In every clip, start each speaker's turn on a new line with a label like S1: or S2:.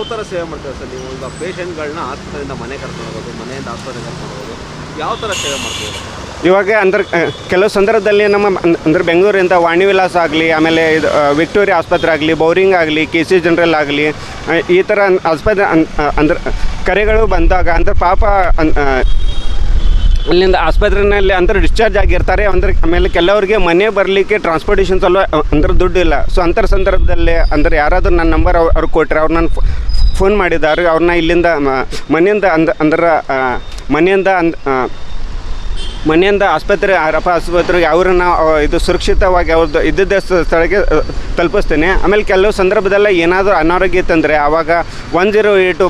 S1: ಯಾವ ಥರ ಸೇವೆ ಮಾಡ್ತೀರಾ ಸರ್ ನೀವು? ಈಗ ಪೇಷಂಟ್ಗಳನ್ನ ಆಸ್ಪತ್ರೆಯಿಂದ ಮನೆ ಕರ್ಕೊಂಡು ಹೋಗೋದು, ಮನೆಯಿಂದ ಆಸ್ಪತ್ರೆಗೆ ಕರ್ಕೊಂಡು ಹೋಗೋದು, ಯಾವ ಥರ ಸೇವೆ ಮಾಡ್ತೀರಾ?
S2: ಇವಾಗ ಅಂದ್ರೆ ಕೆಲವು ಸಂದರ್ಭದಲ್ಲಿ ನಮ್ಮ ಅಂದ್ರೆ ಬೆಂಗಳೂರಿಂದ ವಾಣಿ ವಿಲಾಸ ಆಗಲಿ, ಆಮೇಲೆ ಇದು ವಿಕ್ಟೋರಿಯಾ ಆಸ್ಪತ್ರೆ ಆಗಲಿ, ಬೌರಿಂಗ್ ಆಗಲಿ ಕೆ ಸಿ ಜನರಲ್ ಆಗಲಿ ಈ ಥರ ಆಸ್ಪತ್ರೆ ಅಂದ್ರೆ ಕರೆಗಳು ಬಂದಾಗ, ಅಂದ್ರೆ ಪಾಪ ಅಲ್ಲಿಂದ ಆಸ್ಪತ್ರೆಯಲ್ಲಿ ಅಂದ್ರೆ ಡಿಸ್ಚಾರ್ಜ್ ಆಗಿರ್ತಾರೆ, ಅಂದ್ರೆ ಆಮೇಲೆ ಕೆಲವರಿಗೆ ಮನೆ ಬರಲಿಕ್ಕೆ ಟ್ರಾನ್ಸ್ಪೋರ್ಟೇಷನ್ ಸಲ ಅಂದ್ರೆ ದುಡ್ಡಿಲ್ಲ. ಸೊ ಅಂಥ ಸಂದರ್ಭದಲ್ಲಿ ಅಂದ್ರೆ ಯಾರಾದರೂ ನನ್ನ ನಂಬರ್ ಅವ್ರು ಕೊಟ್ಟರೆ ಅವ್ರು ನಾನು ಫೋನ್ ಮಾಡಿದ್ದಾರೆ. ಅವ್ರನ್ನ ಇಲ್ಲಿಂದ ಮನೆಯಿಂದ ಅಂದ, ಅಂದ್ರೆ ಮನೆಯಿಂದ ಅಂದ ಮನೆಯಿಂದ ಆಸ್ಪತ್ರೆ ಅರಪ್ಪ ಆಸ್ಪತ್ರೆಗೆ ಅವ್ರನ್ನ ಇದು ಸುರಕ್ಷಿತವಾಗಿ ಅವ್ರದ್ದು ಇದ್ದಿದ್ದ ಸ್ಥಳಕ್ಕೆ ತಲುಪಿಸ್ತೇನೆ. ಆಮೇಲೆ ಕೆಲವು ಸಂದರ್ಭದಲ್ಲಿ ಏನಾದರೂ ಅನಾರೋಗ್ಯ ಇತ್ತಂದರೆ, ಆವಾಗ ಒನ್ ಜೀರೋ ಏಟು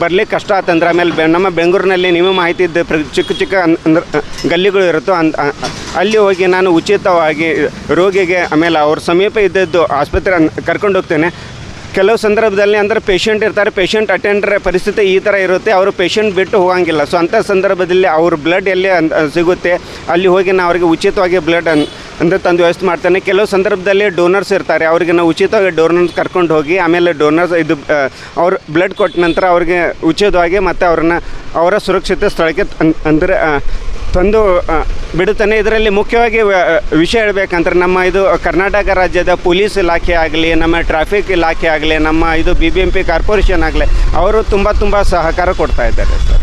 S2: ಬರಲಿಕ್ಕೆ ಕಷ್ಟ ಆತಂದ್ರೆ, ಆಮೇಲೆ ನಮ್ಮ ಬೆಂಗಳೂರಿನಲ್ಲಿ ನೀವು ಮಾಹಿತಿ ಇದ್ದ ಪ್ರ, ಚಿಕ್ಕ ಚಿಕ್ಕ ಅಂದ್ರೆ ಗಲ್ಲಿಗಳು ಇರುತ್ತೋ, ಅನ್, ಅ- ಅ- ಅಲ್ಲಿ ಹೋಗಿ ನಾನು ಉಚಿತವಾಗಿ ರೋಗಿಗೆ, ಆಮೇಲೆ ಅವ್ರ ಸಮೀಪ ಇದ್ದದ್ದು ಆಸ್ಪತ್ರೆ ಕರ್ಕೊಂಡು ಹೋಗ್ತೇನೆ. ಕೆಲವು ಸಂದರ್ಭದಲ್ಲಿ ಅಂದರೆ ಪೇಷಂಟ್ ಇರ್ತಾರೆ ಪೇಷಂಟ್ ಅಟೆಂಡರ್ ಪರಿಸ್ಥಿತಿ ಈ ಥರ ಇರುತ್ತೆ, ಅವರು ಪೇಷಂಟ್ ಬಿಟ್ಟು ಹೋಗಂಗಿಲ್ಲ. ಸೊ ಅಂಥ ಸಂದರ್ಭದಲ್ಲಿ ಅವ್ರ ಬ್ಲಡ್ ಎಲ್ಲಿ ಸಿಗುತ್ತೆ, ಅಲ್ಲಿ ಹೋಗಿ ನಾವು ಅವರಿಗೆ ಉಚಿತವಾಗಿ ಬ್ಲಡ್ ಅನ್, ಅಂದರೆ ತಂದು ವ್ಯವಸ್ಥೆ ಮಾಡ್ತಾನೆ. ಕೆಲವು ಸಂದರ್ಭದಲ್ಲಿ ಡೋನರ್ಸ್ ಇರ್ತಾರೆ, ಅವ್ರಿಗೆ ನಾವು ಉಚಿತವಾಗಿ ಡೋನರ್ಸ್ ಕರ್ಕೊಂಡು ಹೋಗಿ, ಆಮೇಲೆ ಡೋನರ್ಸ್ ಇದು ಅವ್ರ ಬ್ಲಡ್ ಕೊಟ್ಟ ನಂತರ ಅವ್ರಿಗೆ ಉಚಿತವಾಗಿ ಮತ್ತು ಅವ್ರನ್ನ, ಅವರ ಸುರಕ್ಷಿತ ಸ್ಥಳಕ್ಕೆ ಅಂದರೆ ತಂದು ಬಿಡುತ್ತಾನೆ. ಇದರಲ್ಲಿ ಮುಖ್ಯವಾಗಿ ವಿಷಯ ಹೇಳಬೇಕಂದ್ರೆ ನಮ್ಮ ಇದು ಕರ್ನಾಟಕ ರಾಜ್ಯದ ಪೊಲೀಸ್ ಇಲಾಖೆ ಆಗಲಿ ನಮ್ಮ ಟ್ರಾಫಿಕ್ ಇಲಾಖೆ ಆಗಲಿ ನಮ್ಮ ಇದು B B M P corporation ಆಗಲಿ ಅವರು ತುಂಬ ತುಂಬ ಸಹಕಾರ ಕೊಡ್ತಾ ಇದ್ದಾರೆ ಸರ್.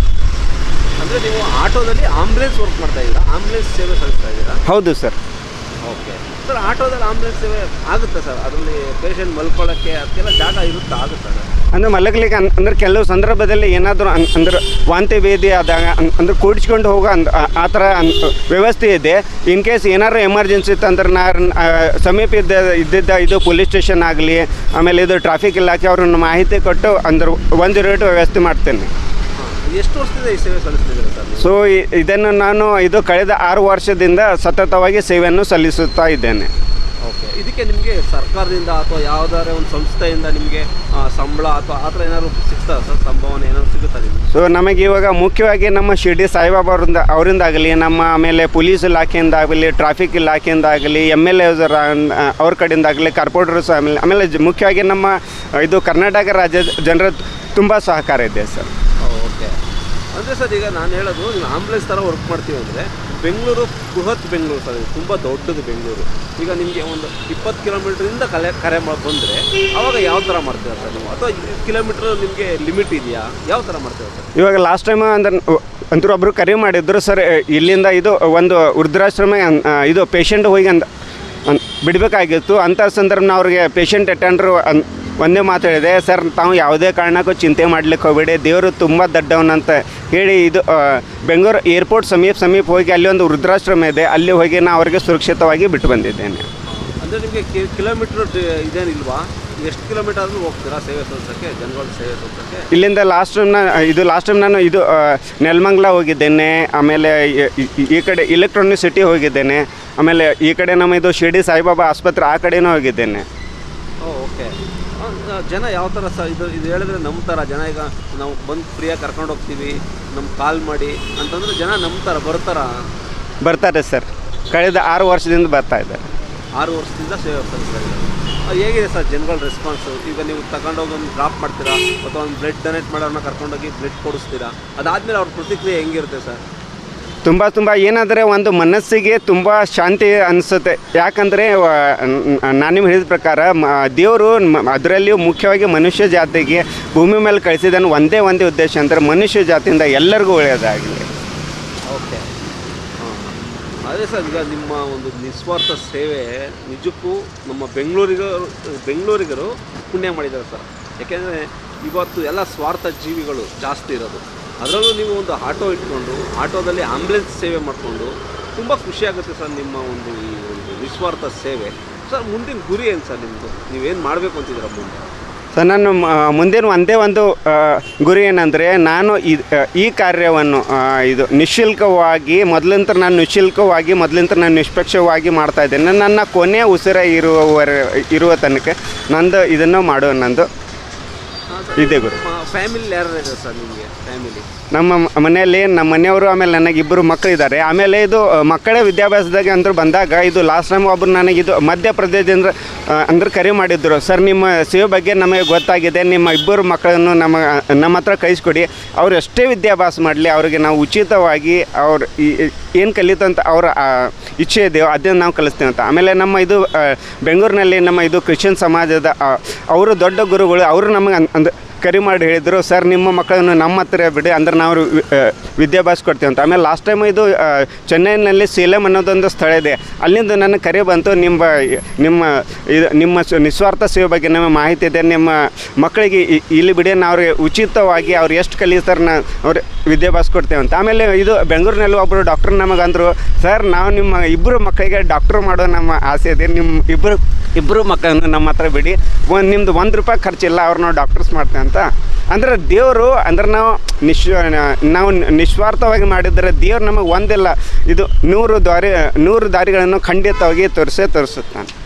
S1: ಅಂದರೆ ನೀವು ಆಟೋದಲ್ಲಿ ಆಂಬುಲೆನ್ಸ್ ವರ್ಕ್ ಮಾಡ್ತಾ ಇದ್ದೀರಾ? ಆಂಬುಲೆನ್ಸ್ ಸೇವೆ ಸಲ್ಲಿಸ್ತಾ ಇದ್ದೀರಾ?
S2: ಹೌದು ಸರ್.
S1: ಓಕೆ ಸರ್ ಆಟೋದಲ್ಲಿ ಆಂಬುಲೆನ್ಸ್ ಸೇವೆ ಆಗುತ್ತೆ ಸರ್. ಅದರಲ್ಲಿ ಪೇಷಂಟ್ ಮಲ್ಕೊಳ್ಳೋಕ್ಕೆ ಅದಕ್ಕೆಲ್ಲ ಜಾಗ ಇರುತ್ತೆ? ಆಗುತ್ತೆ ಸರ್?
S2: ಅಂದರೆ ಮಲಗಲಿಕ್ಕೆ ಅಂದ್ರೆ ಕೆಲವು ಸಂದರ್ಭದಲ್ಲಿ ಏನಾದರೂ ಅಂದ್ರೆ ವಾಂತಿ ಭೇದಿ ಆದಾಗ ಅಂದ್ರೆ ಕೂಡಿಸ್ಕೊಂಡು ಹೋಗೋ ಅಂದ್ ಆ- ಥರ ವ್ಯವಸ್ಥೆ ಇದೆ. ಇನ್ ಕೇಸ್ ಏನಾದ್ರು ಎಮರ್ಜೆನ್ಸಿ ಇತ್ತು ಅಂದ್ರೆ ನಾ ಸಮೀಪ ಇದ್ದ ಇದ್ದಿದ್ದ ಇದು ಪೊಲೀಸ್ ಸ್ಟೇಷನ್ ಆಗಲಿ ಆಮೇಲೆ ಇದು ಟ್ರಾಫಿಕ್ ಇಲಾಖೆ ಅವ್ರನ್ನ ಮಾಹಿತಿ ಕೊಟ್ಟು ಅಂದ್ರೆ ಒಂದು ರೇಟ್ ವ್ಯವಸ್ಥೆ ಮಾಡ್ತೇನೆ.
S1: ಎಷ್ಟು ವರ್ಷದಿಂದ ಈ ಸೇವೆ ಸಲ್ಲಿಸ್ತಿದ್ದೀರಾ ಸರ್ ನೀವು?
S2: ಸೊ ಇದನ್ನು ನಾನು ಇದು ಕಳೆದ ಆರು ವರ್ಷದಿಂದ ಸತತವಾಗಿ ಸೇವೆಯನ್ನು ಸಲ್ಲಿಸುತ್ತಾ ಇದ್ದೇನೆ.
S1: ಓಕೆ. ಇದಕ್ಕೆ ನಿಮಗೆ ಸರ್ಕಾರದಿಂದ ಅಥವಾ ಯಾವುದಾದ್ರೂ ಒಂದು ಸಂಸ್ಥೆಯಿಂದ ನಿಮಗೆ ಸಂಬಳ ಅಥವಾ ಆ ಥರ ಏನಾದ್ರು ಸಿಗ್ತದ ಸರ್? ಸಂಭಾವನೆ ಏನಾದ್ರು ಸಿಗುತ್ತಾ ನಿಮಗೆ?
S2: ಸೊ ನಮಗೆ ಇವಾಗ ಮುಖ್ಯವಾಗಿ ನಮ್ಮ ಶಿರ್ಡಿ ಸಾಯಿಬಾಬಾ ಅವರಿಂದ ಅವರಿಂದಾಗಲಿ ನಮ್ಮ ಆಮೇಲೆ ಪೊಲೀಸ್ ಇಲಾಖೆಯಿಂದಾಗಲಿ ಟ್ರಾಫಿಕ್ ಇಲಾಖೆಯಿಂದಾಗಲಿ ಎಂ ಎಲ್ ಎ ಅವ್ರ ಕಡೆಯಿಂದಾಗಲಿ ಕಾರ್ಪೊರೇಟರ್ಸ್ ಆಮೇಲೆ ಆಮೇಲೆ ಮುಖ್ಯವಾಗಿ ನಮ್ಮ ಇದು ಕರ್ನಾಟಕ ರಾಜ್ಯದ ಜನರ ತುಂಬ ಸಹಕಾರ ಇದೆ ಸರ್.
S1: ಅಂದರೆ ಸರ್, ಈಗ ನಾನು ಹೇಳೋದು, ನೀವು ಆಂಬುಲೆನ್ಸ್ ಥರ ವರ್ಕ್ ಮಾಡ್ತೀವಿ ಅಂದರೆ, ಬೆಂಗಳೂರು, ಬೃಹತ್ ಬೆಂಗಳೂರು ಸರ್ ತುಂಬ ದೊಡ್ಡದು ಬೆಂಗಳೂರು. ಈಗ ನಿಮಗೆ ಒಂದು ಇಪ್ಪತ್ತು ಕಿಲೋಮೀಟ್ರಿಂದ ಕಲೆ, ಕರೆ ಮಾಡಿ ಬಂದರೆ, ಅವಾಗ ಯಾವ ಥರ ಮಾಡ್ತೀರಾ ಸರ್ ನೀವು? ಅಥವಾ ಕಿಲೋಮೀಟ್ರ್ ನಿಮಗೆ ಲಿಮಿಟ್ ಇದೆಯಾ? ಯಾವ ಥರ ಮಾಡ್ತೀರಾ ಸರ್?
S2: ಇವಾಗ ಲಾಸ್ಟ್ ಟೈಮ್ ಅಂದ್ರೆ ಅಂತೂ ಒಬ್ಬರು ಕರೆ ಮಾಡಿದ್ರು ಸರ್ ಇಲ್ಲಿಂದ ಇದು ಒಂದು ವೃದ್ಧಾಶ್ರಮ ಇದು ಪೇಷಂಟ್ ಹೋಗಿ ಅನ್- ಬಿಡಬೇಕಾಗಿತ್ತು. ಅಂಥ ಸಂದರ್ಭ ನಾವು ಅವ್ರಿಗೆ ಪೇಷಂಟ್ ಅಟೆಂಡ್ರು ಅನ್, ಒಂದೇ ಮಾತು ಹೇಳಿದೆ, ಸರ್, ತಾವು ಯಾವುದೇ ಕಾರಣಕ್ಕೂ ಚಿಂತೆ ಮಾಡ್ಲಿಕ್ಕೆ ಹೋಗಬೇಡಿ. ದೇವರು ತುಂಬ ದೊಡ್ಡವನಂತ. ಹೇಳಿ ಇದು ಬೆಂಗಳೂರು ಏರ್ಪೋರ್ಟ್ ಸಮೀಪ ಸಮೀಪ ಹೋಗಿ ಅಲ್ಲಿ ಒಂದು ವೃದ್ಧಾಶ್ರಮ ಇದೆ. ಅಲ್ಲಿ ಹೋಗಿ ನಾನು ಅವರಿಗೆ ಸುರಕ್ಷಿತವಾಗಿ ಬಿಟ್ಟು ಬಂದಿದ್ದೇನೆ.
S1: ಅಂದರೆ ನಿಮಗೆ ಕಿಲೋಮೀಟ್ರ್ ಇದೇನಿಲ್ವಾ? ಎಷ್ಟು ಕಿಲೋಮೀಟರ್ ಆದರೂ ಹೋಗ್ತೀರಾ ಸೇವೆ ಸಲ್ಲಿಸೋಕ್ಕೆ ಜನಗಳ ಸೇವೆ ಸಲ್ಲಿಸೋಕ್ಕೆ
S2: ಇಲ್ಲಿಂದ ಲಾಸ್ಟ್ ಟೈಮ್ ನಾನು ಇದು ಲಾಸ್ಟ್ ಟೈಮ್ ನಾನು ಇದು ನೆಲಮಂಗ್ಲ ಹೋಗಿದ್ದೇನೆ. ಆಮೇಲೆ ಈ ಕಡೆ ಇಲೆಕ್ಟ್ರಾನಿಕ್ ಸಿಟಿ ಹೋಗಿದ್ದೇನೆ. ಆಮೇಲೆ ಈ ಕಡೆ ನಮ್ಮ ಇದು ಶಿರ್ಡಿ ಸಾಯಿಬಾಬಾ ಆಸ್ಪತ್ರೆ ಆ ಕಡೆನೂ ಹೋಗಿದ್ದೇನೆ.
S1: ಓಕೆ. ಜನ ಯಾವ ಥರ ಸ ಇದು ಇದು ಹೇಳಿದ್ರೆ ನಂಬ್ತಾರ ಜನ ಈಗ ನಾವು ಬಂದು ಫ್ರೀಯಾಗಿ ಕರ್ಕೊಂಡು ಹೋಗ್ತೀವಿ ನಮ್ಗೆ ಕಾಲ್ ಮಾಡಿ ಅಂತಂದ್ರೆ ಜನ ನಂಬ್ತಾರ ಬರ್ತಾರ?
S2: ಬರ್ತಾರೆ ಸರ್. ಕಳೆದ ಆರು ವರ್ಷದಿಂದ ಬರ್ತಾ ಇದ್ದಾರೆ.
S1: ಆರು ವರ್ಷದಿಂದ ಸೇವೆ ಸರ್. ಹೇಗಿದೆ ಸರ್ ಜನಗಳ ರೆಸ್ಪಾನ್ಸು ಈಗ ನೀವು ತಗೊಂಡೋಗಿ ಒಂದು ಡ್ರಾಪ್ ಮಾಡ್ತೀರಾ? ಅಥವಾ ಒಂದು ಬ್ಲಡ್ ಡೊನೇಟ್ ಮಾಡೋರನ್ನ ಕರ್ಕೊಂಡೋಗಿ ಬ್ಲಡ್ ಕೊಡಿಸ್ತೀರಾ? ಅದಾದಮೇಲೆ ಅವ್ರ ಪ್ರತಿಕ್ರಿಯೆ ಹೆಂಗಿರುತ್ತೆ ಸರ್?
S2: ತುಂಬ ತುಂಬ ಏನಾದರೆ ಒಂದು ಮನಸ್ಸಿಗೆ ತುಂಬ ಶಾಂತಿ ಅನಿಸುತ್ತೆ. ಯಾಕಂದರೆ ನಾನು ಹೇಳಿದ ಪ್ರಕಾರ ದೇವರು ಅದರಲ್ಲಿಯೂ ಮುಖ್ಯವಾಗಿ ಮನುಷ್ಯ ಜಾತಿಗೆ ಭೂಮಿ ಮೇಲೆ ಕಳಿಸಿದನು ಒಂದೇ ಒಂದೇ ಉದ್ದೇಶ ಅಂದರೆ ಮನುಷ್ಯ ಜಾತಿಯಿಂದ ಎಲ್ಲರಿಗೂ ಒಳ್ಳೆಯದಾಗಲಿ.
S1: ಓಕೆ. ಅದೇ ಸರ್, ಈಗ ನಿಮ್ಮ ಒಂದು ನಿಸ್ವಾರ್ಥ ಸೇವೆ ನಿಜಕ್ಕೂ ನಮ್ಮ ಬೆಂಗಳೂರಿಗರು ಬೆಂಗಳೂರಿಗರು ಪುಣ್ಯ ಮಾಡಿದ್ದಾರೆ ಸರ್. ಯಾಕೆಂದರೆ ಇವತ್ತು ಎಲ್ಲ ಸ್ವಾರ್ಥ ಜೀವಿಗಳು ಜಾಸ್ತಿ ಇರೋದು. ಅದರಲ್ಲೂ ನೀವು ಒಂದು ಆಟೋ ಇಟ್ಕೊಂಡು, ಆಟೋದಲ್ಲಿ ಆಂಬ್ಯುಲೆನ್ಸ್ ಸೇವೆ ಮಾಡಿಕೊಂಡು, ತುಂಬ ಖುಷಿಯಾಗುತ್ತೆ ಸರ್ ನಿಮ್ಮ ಒಂದು ಈ ಒಂದು ನಿಸ್ವಾರ್ಥ ಸೇವೆ. ಸರ್, ಮುಂದಿನ ಗುರಿ ಏನು ಸರ್ ನಿಮ್ಮದು ನೀವೇನು ಮಾಡಬೇಕು ಅಂತಿದ್ದೀರ ಮುಂದೆ?
S2: ಸರ್, ನಾನು ಮುಂದಿನ ಒಂದೇ ಒಂದು ಗುರಿ ಏನಂದರೆ ನಾನು ಈ ಕಾರ್ಯವನ್ನು ಇದು ನಿಶುಲ್ಕವಾಗಿ ಮೊದಲಿಂದ ನಾನು ನಿಶುಲ್ಕವಾಗಿ ಮೊದಲಿಂದ ನಾನು ನಿಷ್ಪಕ್ಷವಾಗಿ ಮಾಡ್ತಾ ಇದ್ದೇನೆ. ನನ್ನ ಕೊನೆಯ ಉಸಿರ ಇರುವವರೆ, ಇರುವ ತನಕ ನಂದು ಇದನ್ನು ಮಾಡುವ ನಂದು ಇದೆ ಗುರು.
S1: ಫ್ಯಾಮಿಲಿ ಯಾರು ಸರ್ ನಿಮಗೆ? ಫ್ಯಾಮಿಲಿ
S2: ನಮ್ಮ ಮನೆಯಲ್ಲಿ ನಮ್ಮ ಮನೆಯವರು ಆಮೇಲೆ ನನಗೆ ಇಬ್ಬರು ಮಕ್ಕಳು ಇದ್ದಾರೆ ಆಮೇಲೆ ಇದು ಮಕ್ಕಳೇ ವಿದ್ಯಾಭ್ಯಾಸದಾಗ ಅಂದ್ರೆ ಬಂದಾಗ ಇದು ಲಾಸ್ಟ್ ಟೈಮ್ ಒಬ್ಬರು ನನಗಿದು ಮಧ್ಯಪ್ರದೇಶದಿಂದ ಅಂದ್ರೆ ಕರೆ ಮಾಡಿದ್ರು. ಸರ್ ನಿಮ್ಮ ಸೇವೆ ಬಗ್ಗೆ ನಮಗೆ ಗೊತ್ತಾಗಿದೆ. ನಿಮ್ಮ ಇಬ್ಬರು ಮಕ್ಕಳನ್ನು ನಮ್ಮ ನಮ್ಮ ಹತ್ರ ಕಳಿಸ್ಕೊಡಿ. ಅವ್ರು ಎಷ್ಟೇ ವಿದ್ಯಾಭ್ಯಾಸ ಮಾಡಲಿ ಅವರಿಗೆ ನಾವು ಉಚಿತವಾಗಿ ಅವ್ರು ಏನು ಕಲಿತಂತ ಅವರ ಇಚ್ಛೆ ಇದೆಯೋ ಅದನ್ನು ನಾವು ಕಲಿಸ್ತೇವೆ ಅಂತ. ಆಮೇಲೆ ನಮ್ಮ ಇದು ಬೆಂಗಳೂರಿನಲ್ಲಿ ನಮ್ಮ ಇದು ಕ್ರಿಶ್ಚಿಯನ್ ಸಮಾಜದ ಅವರು ದೊಡ್ಡ ಗುರುಗಳು ಅವರು ನಮಗೆ ಅಂದ್ ಕರೆ ಮಾಡಿ ಹೇಳಿದರು, ಸರ್, ನಿಮ್ಮ ಮಕ್ಕಳನ್ನು ನಮ್ಮ ಹತ್ರ ಬಿಡಿ, ಅಂದ್ರೆ ನಾವು ವಿದ್ಯಾಭ್ಯಾಸ ಕೊಡ್ತೀವಿ ಅಂತ. ಆಮೇಲೆ ಲಾಸ್ಟ್ ಟೈಮ್ ಇದು ಚೆನ್ನೈನಲ್ಲಿ ಸೇಲಂ ಅನ್ನೋದೊಂದು ಸ್ಥಳ ಇದೆ. ಅಲ್ಲಿಂದ ನನ್ನ ಕರೆ ಬಂತು, ನಿಮ್ಮ ನಿಮ್ಮ, ಇದು, ನಿಮ್ಮ ನಿಸ್ವಾರ್ಥ ಸೇವೆ ಬಗ್ಗೆ ನಮಗೆ ಮಾಹಿತಿ ಇದೆ. ನಿಮ್ಮ ಮಕ್ಕಳಿಗೆ ಇಲ್ಲಿ ಬಿಡಿ ಅವ್ರಿಗೆ ಉಚಿತವಾಗಿ ಅವ್ರು ಎಷ್ಟು ಕಲಿತಾರೆ ನಾ ಅವ್ರು ವಿದ್ಯಾಭ್ಯಾಸ ಕೊಡ್ತೇವೆ ಅಂತ. ಆಮೇಲೆ ಇದು ಬೆಂಗಳೂರಿನಲ್ಲಿ ಒಬ್ಬರು ಡಾಕ್ಟರ್ ನಮಗೆ ಅಂದರು, ಸರ್, ನಾವು ನಿಮ್ಮ ಇಬ್ಬರು ಮಕ್ಕಳಿಗೆ ಡಾಕ್ಟರ್ ಮಾಡೋ ನಮ್ಮ ಆಸೆ ಇದೆ. ನಿಮ್ಮ ಇಬ್ಬರು ಇಬ್ಬರು ಮಕ್ಕಳನ್ನು ನಮ್ಮ ಹತ್ರ ಬಿಡಿ. ಒಂದು ನಿಮ್ಮದು ಒಂದು ರೂಪಾಯಿ ಖರ್ಚಿಲ್ಲ ಅವ್ರು ನಾವು ಡಾಕ್ಟರ್ಸ್ ಮಾಡ್ತೇವೆ ಅಂತ. ಅಂದ್ರೆ ದೇವರು, ಅಂದ್ರೆ ನಾವು ನಿಶ್, ನಾವು ನಿಸ್ವಾರ್ಥವಾಗಿ ಮಾಡಿದರೆ ದೇವ್ರು ನಮಗೆ ಒಂದಿಲ್ಲ. ಇದು ನೂರು ದಾರಿ, ನೂರು ದಾರಿಗಳನ್ನು ಖಂಡಿತವಾಗಿ ತೋರಿಸೇ ತೋರಿಸುತ್ತಾನೆ.